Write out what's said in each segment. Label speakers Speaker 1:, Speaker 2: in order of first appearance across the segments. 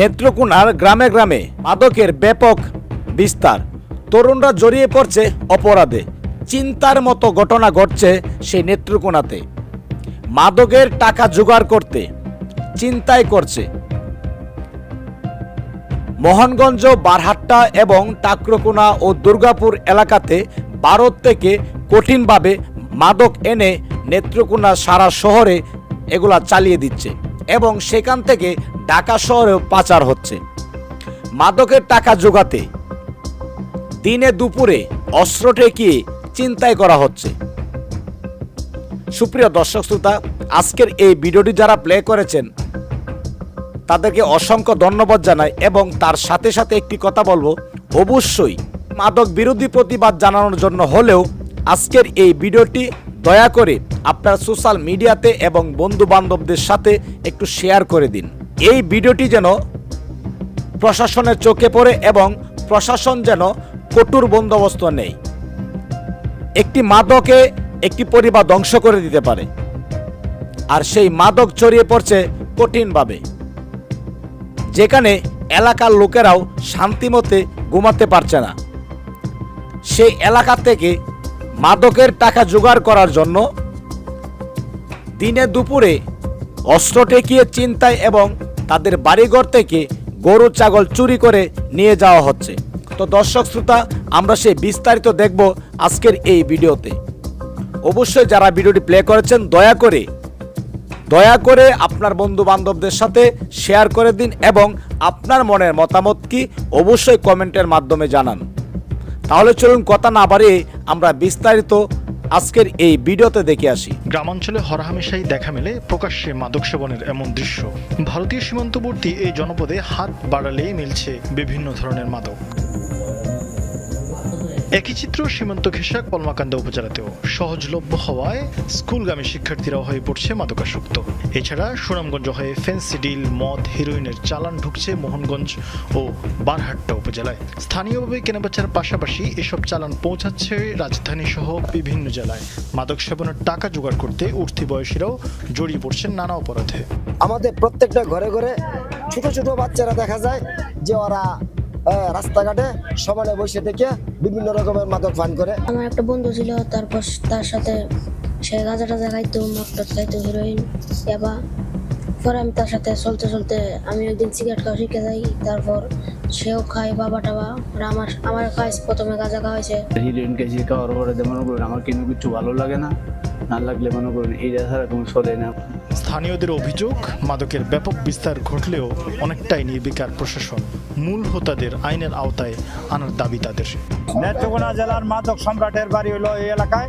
Speaker 1: নেত্রকোনার গ্রামে গ্রামে মাদকের ব্যাপক বিস্তার। তরুণরা জড়িয়ে পড়ছে অপরাধে। চিন্তার মতো ঘটনা ঘটছে সেই নেত্রকোনাতে। মাদকের টাকা জোগাড় করতে চিন্তায় করছে। মোহনগঞ্জ, বারহাট্টা এবং টাকরকোনা ও দুর্গাপুর এলাকাতে ভারত থেকে কঠিনভাবে মাদক এনে নেত্রকোনা সারা শহরে এগুলা চালিয়ে দিচ্ছে। এবং সেখান থেকে ঢাকা শহরেও পাচার হচ্ছে। মাদকের টাকা জোগাতে দিনে দুপুরে অস্ত্র ঠেকিয়ে চিন্তায় করা হচ্ছে। সুপ্রিয় দর্শক শ্রোতা, আজকের এই ভিডিওটি যারা প্লে করেছেন, তাদেরকে অসংখ্য ধন্যবাদ জানাই এবং তার সাথে সাথে একটি কথা বলব, অবশ্যই মাদক বিরোধী প্রতিবাদ জানানোর জন্য হলেও আজকের এই ভিডিওটি দয়া করে আপনার সোশ্যাল মিডিয়াতে এবং বন্ধু বান্ধবদের সাথে একটু শেয়ার করে দিন। এই ভিডিওটি যেন প্রশাসনের চোখে পড়ে এবং প্রশাসন যেন কঠোর বন্দোবস্ত নেই একটি মাদকে একটি পরিবার ধ্বংস করে দিতে পারে। আর সেই মাদক ছড়িয়ে পড়ছে কঠিনভাবে। যেখানে এলাকার লোকেরাও শান্তিমতে ঘুমাতে পারছে না। সেই এলাকা থেকে মাদকের টাকা জোগাড় করার জন্য দিনে দুপুরে অস্ত্র ঠেকিয়ে চিন্তায় এবং তাদের বাড়িঘর থেকে গরু, ছাগল চুরি করে নিয়ে যাওয়া হচ্ছে। তো দর্শক শ্রোতা, আমরা সেই বিস্তারিত দেখব আজকের এই ভিডিওতে। অবশ্যই যারা ভিডিওটি প্লে করেছেন, দয়া করে দয়া করে আপনার বন্ধু বান্ধবদের সাথে শেয়ার করে দিন এবং আপনার মনের মতামত কি অবশ্যই কমেন্টের মাধ্যমে জানান। তাহলে চলুন কথা না বাড়িয়ে আমরা বিস্তারিত আজকের এই ভিডিওতে দেখে আসি।
Speaker 2: গ্রামাঞ্চলে হরহামেশাই দেখা মেলে প্রকাশ্যে মাদক সেবনের এমন দৃশ্য। ভারতীয় সীমান্তবর্তী এই জনপদে হাত বাড়ালেই মিলছে বিভিন্ন ধরনের মাদক। একই চিত্র সীমান্ত ঘেঁষা কলমাকান্দা উপজেলাতেও সহজলভ্য হওয়ায় স্কুলগামী শিক্ষার্থীরাও হয়ে পড়ছে মাদকাসক্ত। এছাড়া সুনামগঞ্জ হয়ে ফেন্সি ডিল, মদ, হিরোইনের চালান ঢুকছে মোহনগঞ্জ ও বারহাট্টা উপজেলায়। স্থানীয়ভাবে কেনাবেচার পাশাপাশি এসব চালান পৌঁছাচ্ছে রাজধানী সহ বিভিন্ন জেলায়। মাদক সেবনের টাকা জোগাড় করতে উঠতি বয়সীরাও জড়িয়ে পড়ছেন নানা অপরাধে।
Speaker 3: আমাদের প্রত্যেকটা ঘরে ঘরে ছোট ছোট বাচ্চারা দেখা যায় যে ওরা রাস্তাঘাটে সমানে বসে থেকে বিভিন্ন রকমের মাদক পান করে।
Speaker 4: আমার একটা বন্ধু ছিল, তারপর তার সাথে সে গাঁজা টাজা খাইতো মদ খাইতো হিরোইন এবা পরে আমি তার সাথে চলতে চলতে আমি একদিন সিগারেট খাওয়া শিখে যাই। তারপর সেও খায় বাবা টাবা। আর আমার আমার খাইছে প্রথমে গাঁজা খাওয়াইছে
Speaker 5: হিরোইন খাওয়ার পরে মনে করুন আমার কিন্তু কিছু ভালো লাগে না না লাগলে মনে করুন এইটা ছাড়া কোনো চলে না।
Speaker 2: স্থানীয়দের অভিযোগ মাদকের ব্যাপক বিস্তার ঘটলেও অনেকটাই নির্বিকার প্রশাসন। মূল হোতাদের আইনের আওতায় আনার দাবি তাদের।
Speaker 6: নেত্রকোনা জেলার মাদক সম্রাটের বাড়ি হলো এই এলাকায়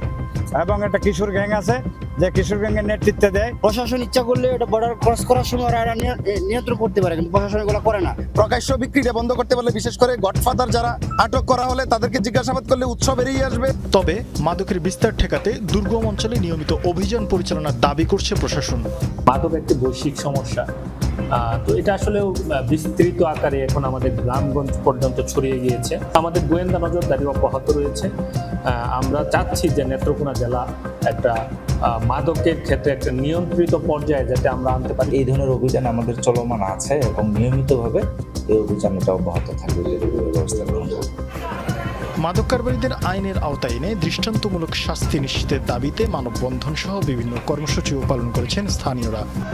Speaker 6: এবং একটা কিশোর গ্যাং আছে। যে কিশোর ব্যাংকের নেতৃত্বে দেয়।
Speaker 3: প্রশাসন ইচ্ছা করলে এটা বর্ডার ক্রস করার সময় ওরা নিয়ন্ত্রণ করতে পারে কিন্তু প্রশাসন এগুলো করে না।
Speaker 7: প্রকাশ্য বিক্রিটা বন্ধ করতে পারলে বিশেষ করে গডফাদার যারা আটক করা হলে তাদেরকে জিজ্ঞাসাবাদ করলে উৎসব বেরিয়ে আসবে।
Speaker 2: তবে মাদকের বিস্তার ঠেকাতে দুর্গম অঞ্চলে নিয়মিত অভিযান পরিচালনার দাবি করছে প্রশাসন।
Speaker 8: মাদক একটি বৈশ্বিক সমস্যা। তো এটা আসলেও বিস্তৃত আকারে এখন আমাদের গ্রামগঞ্জ পর্যন্ত ছড়িয়ে গিয়েছে। আমাদের গোয়েন্দা নজরদারি অব্যাহত রয়েছে। আহ, আমরা চাচ্ছি যে নেত্রকোনা জেলা একটা মাদকের ক্ষেত্রে একটা নিয়ন্ত্রিত পর্যায়ে যাতে আমরা আনতে পারি।
Speaker 9: এই ধরনের অভিযান আমাদের চলমান আছে এবং নিয়মিতভাবে এই অভিযানটা অব্যাহত থাকবে ব্যবস্থা গ্রহণ করবে।
Speaker 2: মাদক কারবারিদের আইনের আওতায় এনে দৃষ্টান্তমূলক শাস্তি নিশ্চিতের দাবিতে মানববন্ধন সহ বিভিন্ন কর্মসূচিও পালন করেছেন স্থানীয়রা।